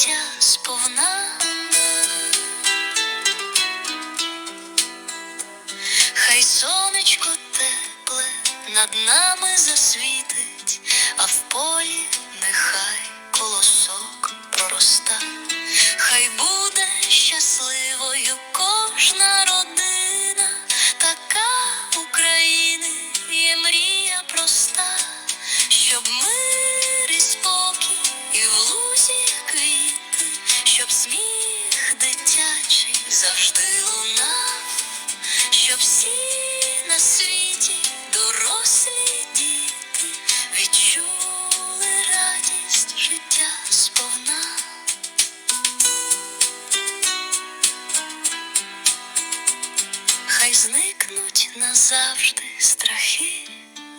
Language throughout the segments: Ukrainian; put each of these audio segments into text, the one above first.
життя сповна. Хай сонечко тепле над нами засвітить, а в полі нехай колосок пророста, хай буде щасливою кожна родина, така України є мрія проста, щоб мир завжди лунав щоб всі на світі дорослі діти відчули радість життя сповна. Хай зникнуть назавжди страхи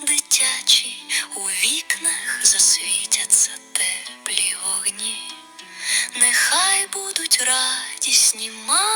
дитячі, у вікнах засвітяться теплі вогні. Нехай будуть радісні мама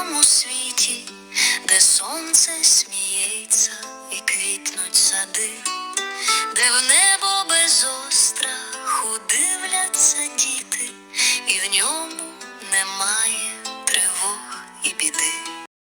тому світі, де сонце сміється і квітнуть сади.